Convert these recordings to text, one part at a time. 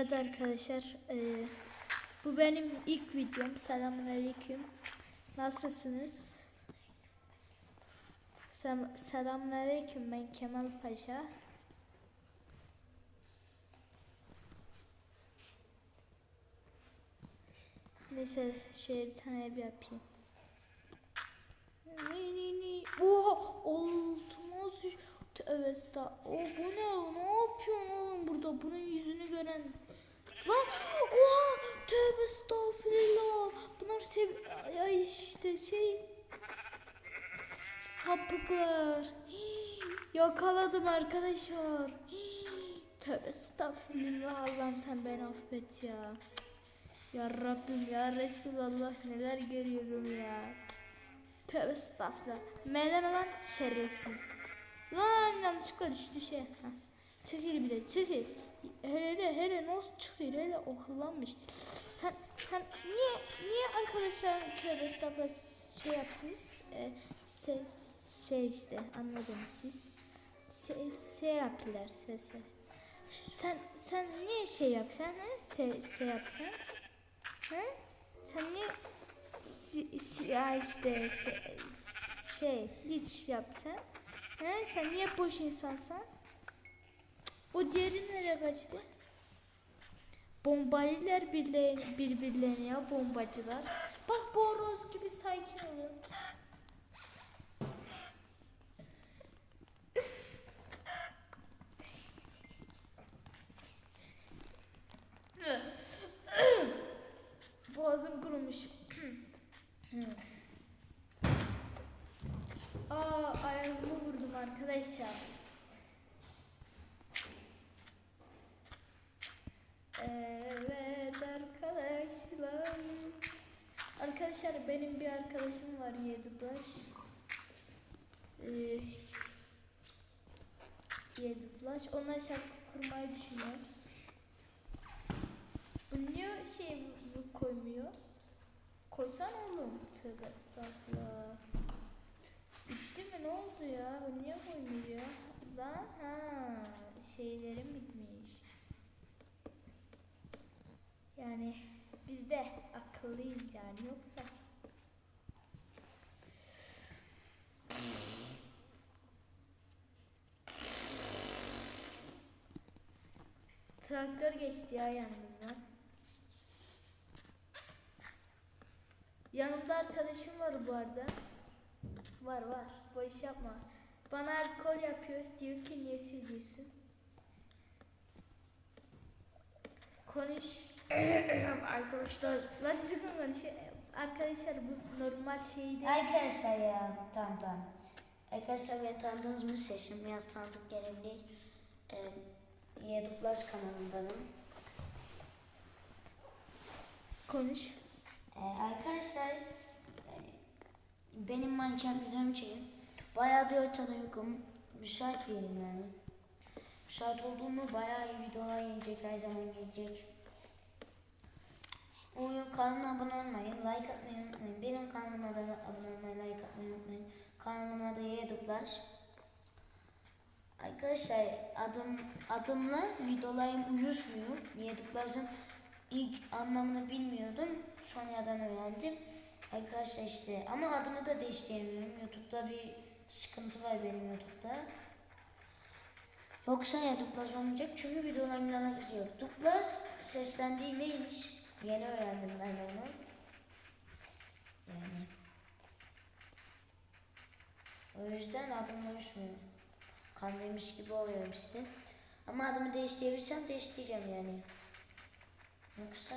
Evet arkadaşlar, eee, bu benim ilk videom. Selamünaleyküm. Nasılsınız? Sem Selamünaleyküm. Ben Kemal Paşa. Neyse şöyle bir tane ev yapayım. Ni ni ni. Oha! Sıç. Tövbe estağ- O bu ne? Ne yapıyorsun oğlum burada? Bunun yüzünü gören. Lan! Oha! Tövbe estağfurullah. Bunlar sev... Ay işte şey... Sapıklar. Yakaladım arkadaşlar. Hii, Tövbe estağfurullah. Allah'ım sen beni affet ya. Ya Rabbim ya Resulallah neler görüyorum ya. Tövbe estağfurullah. Meyleme lan şerefsiz. Lan yanlışlıkla düştü şey. Heh. Çekil bir de çekil. Hele de hele nasıl çıkıyor hele okullanmış. Sen sen niye niye arkadaşlar tövbe estağfurullah şey yapsınız? Ee, se, şey işte anladınız siz. Se, şey yaptılar se, se. Sen sen niye şey yapsan he? Se, se yapsan? He? Sen niye si, si, ya işte se, şey hiç yapsan? He? Sen niye boş insansan? O diğeri nereye kaçtı? Bombaliler birbirlerine, birbirlerine ya bombacılar. Bak bu horoz gibi sakin olun. Boğazım kurumuş. Aa ayağımı vurdum arkadaşlar. Evet arkadaşlar. Arkadaşlar benim bir arkadaşım var Yedubaş. Ee, Yedubaş. Ona şarkı kurmayı düşünüyoruz. Niye şey bu koymuyor? Koysan oğlum. Tövbe estağfurullah. Bitti mi ne oldu ya? Bu niye koymuyor? Lan ha şeylerim bitmiş. Yani biz de akıllıyız yani yoksa. Traktör geçti ya yanımızdan. Yanımda arkadaşım var bu arada. Var var. Bu iş yapma. Bana alkol yapıyor. Diyor ki niye söylüyorsun? Konuş. Arkadaşlar. Lan sıkın konuş. Arkadaşlar bu normal şey değil. Arkadaşlar ya tamam tamam. Arkadaşlar beni tanıdınız mı? Sesim biraz tanıdık gelebilir. Ee, Yeduplaş kanalındanım. Konuş. Ee, arkadaşlar e, benim manken videom çekim. Bayağı da ortada yokum. Müsait değilim yani. Müsait olduğumu bayağı iyi videolar gelecek. Her zaman gelecek. Oyun kanalıma abone olmayı, like atmayı unutmayın. Benim kanalıma da abone olmayı, like atmayı unutmayın. Kanalımın adı Yeduplaş. Arkadaşlar adım adımla videolarım uyuşmuyor. Yeduplaj'ın ilk anlamını bilmiyordum. Sonradan öğrendim. Arkadaşlar işte ama adımı da değiştiremiyorum. YouTube'da bir sıkıntı var benim YouTube'da. Yoksa ya dublaj olmayacak çünkü videolarımla alakası yok. Dublaj seslendiği neymiş? Yeni öğrendim ben onu. Yani. O yüzden adım uyuşmuyor. Kandırmış gibi oluyorum size. Ama adımı değiştirebilirsem değiştireceğim yani. Yoksa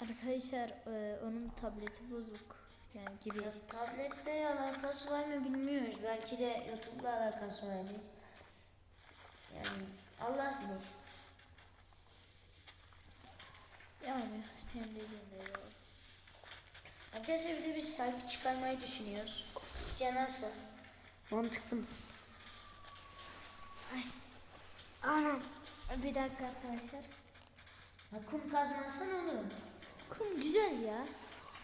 Arkadaşlar e, onun tableti bozuk. Yani gibi. Ya, tabletle alakası var mı bilmiyoruz. Belki de YouTube'la alakası vardır. Yani Allah bilir. Yani senin dediğin de. Arkadaşlar bir de biz şarkı çıkarmayı düşünüyoruz. Sizce nasıl? Mantıklı mı? Anam. Bir dakika arkadaşlar. Ya kum kazmasan olur. Kum güzel ya.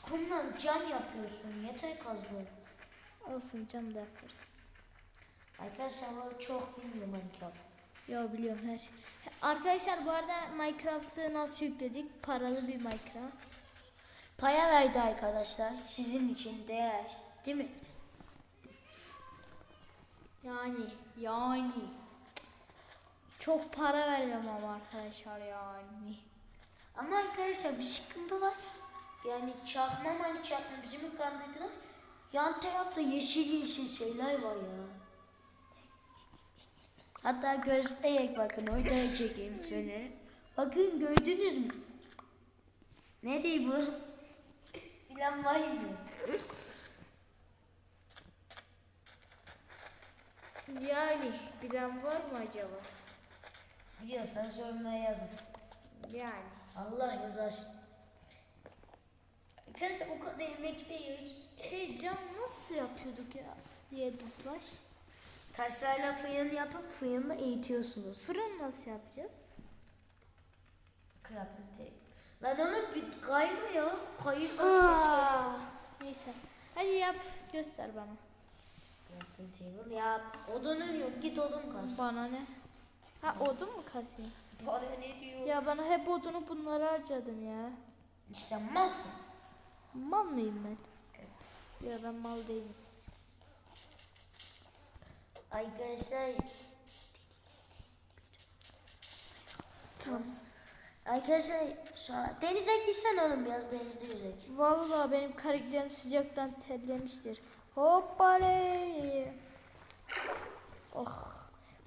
Kumla cam yapıyorsun. Yeter kazdı. Olsun cam da yaparız. Arkadaşlar bu çok bilmiyorum Minecraft. Ya biliyorum her şey. Arkadaşlar bu arada Minecraft'ı nasıl yükledik? Paralı bir Minecraft. Paya verdi arkadaşlar. Sizin için değer. Değil mi? Yani yani çok para verdim ama arkadaşlar yani. Ama arkadaşlar bir sıkıntı var. Yani çakma Minecraft'la bizi mi kandırdılar? Yan tarafta yeşil yeşil şeyler var ya. Hatta göstererek bakın orada çekeyim şöyle. Bakın gördünüz mü? Ne değil bu? Bilen var mı? Yani bilen var mı acaba? Biliyorsanız yorumlara yazın. Yani. Allah yazarsın. Arkadaşlar o kadar emek veriyoruz. Şey cam nasıl yapıyorduk ya diye duplaş. Taşlarla fırın yapıp fırında eğitiyorsunuz. Fırın nasıl yapacağız? Crafting table. Lan oğlum bir kayma ya. Aa, Neyse. Hadi yap göster bana. Crafting table yap. Odunun yok git odun kaz. Bana ne? Ha odun mu kasayım? Bana ne diyor? Ya bana hep odunu bunlara harcadım ya. İşte malsın. Mal mıyım ben? Ya ben mal değilim. Arkadaşlar Tamam. Arkadaşlar şu an denize girsen oğlum biraz denizde yüzek. Vallahi benim karakterim sıcaktan terlemiştir. Hoppale. Oh.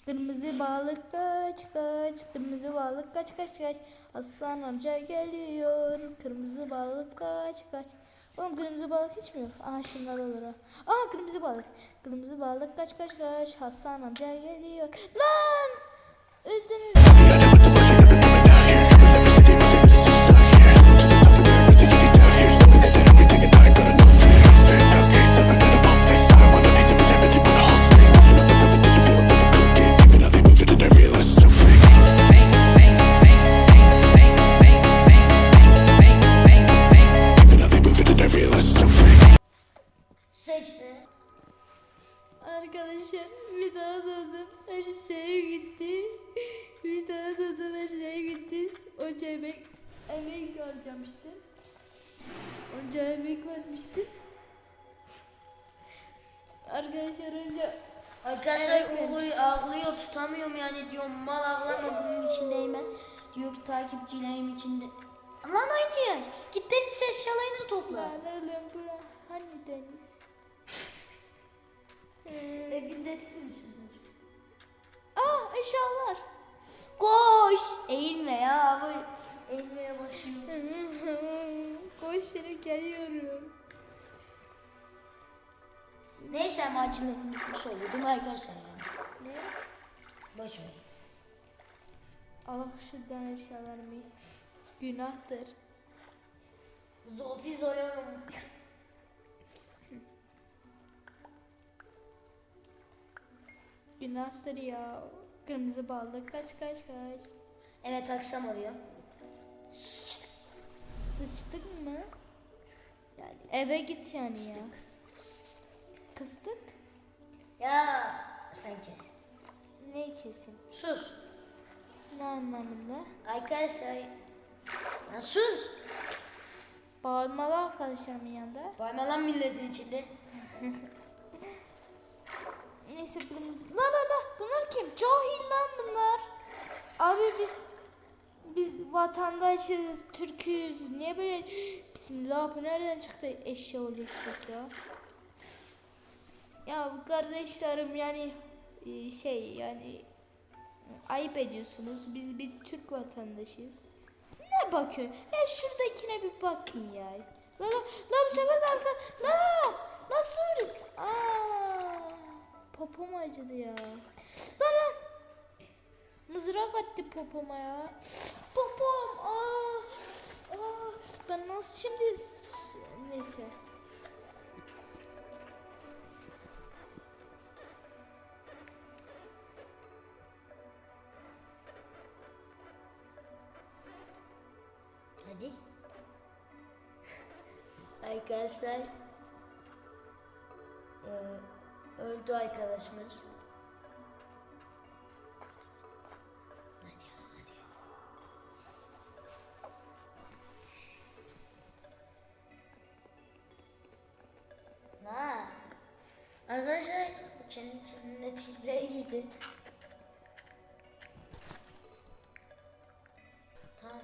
Kırmızı balık kaç kaç. Kırmızı balık kaç kaç kaç. Hasan amca geliyor. Kırmızı balık kaç kaç. Oğlum kırmızı balık hiç mi yok? Aha şunlar olur ha. Aa kırmızı balık. Kırmızı balık kaç kaç kaç. Hasan amca geliyor. Lan! Öldünüz. Gitti. Onca emek, harcamıştım. Onca emek vermiştim. Arkadaşlar önce Arkadaşlar Uğur ağlıyor tutamıyorum yani diyor mal ağlama bunun için değmez. Diyor ki takipçilerim içinde. Lan aynı yer. Git deniz eşyalarını topla. lan oğlum bura hani deniz? Ee, Evinde değil misiniz? Aa eşyalar. Koş. Eğilme ya abi. Eğilmeye başlıyor. Koş yere geliyorum. Neyse acılık bitmiş oldu değil mi arkadaşlar yani? Ne? Boş ver. Allah şuradan eşyalarımı. Günahtır. Zofi zoyuyorum. Günahtır ya. Kırmızı balık kaç kaç kaç. Evet akşam oluyor. Sıçtık. Sıçtık mı? Yani Eve git yani ya. Kıstık? ya sen kes. Ne kesin? Sus. Ne anlamında? Arkadaşlar. Ya sus. Bağırmalı arkadaşlarımın yanında. Bayma lan milletin içinde. Neyse kırmızı. La la la bunlar kim? Cahil lan bunlar. Abi biz biz vatandaşız, Türk'üz. Niye böyle Bismillah bu nereden çıktı eşya ol ya? Ya kardeşlerim yani e, şey yani ayıp ediyorsunuz. Biz bir Türk vatandaşıyız. Ne bakıyorsun? Ya şuradakine bir bakın ya. La la la bu sefer de arka la nasıl? Aa popom acıdı ya. Lan lan mızrak attı popoma ya. Popom aa, aa ben nasıl şimdi neyse. Hadi. Arkadaşlar. Ee, Öldü arkadaşımız. Hadi, hadi. La. Arkadaşlar kendi kendine titre giydi. Tamam.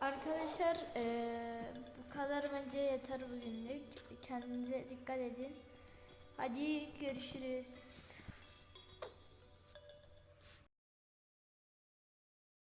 Arkadaşlar ee, bu kadar bence yeter bugünlük. Kendinize dikkat edin. Hadi görüşürüz.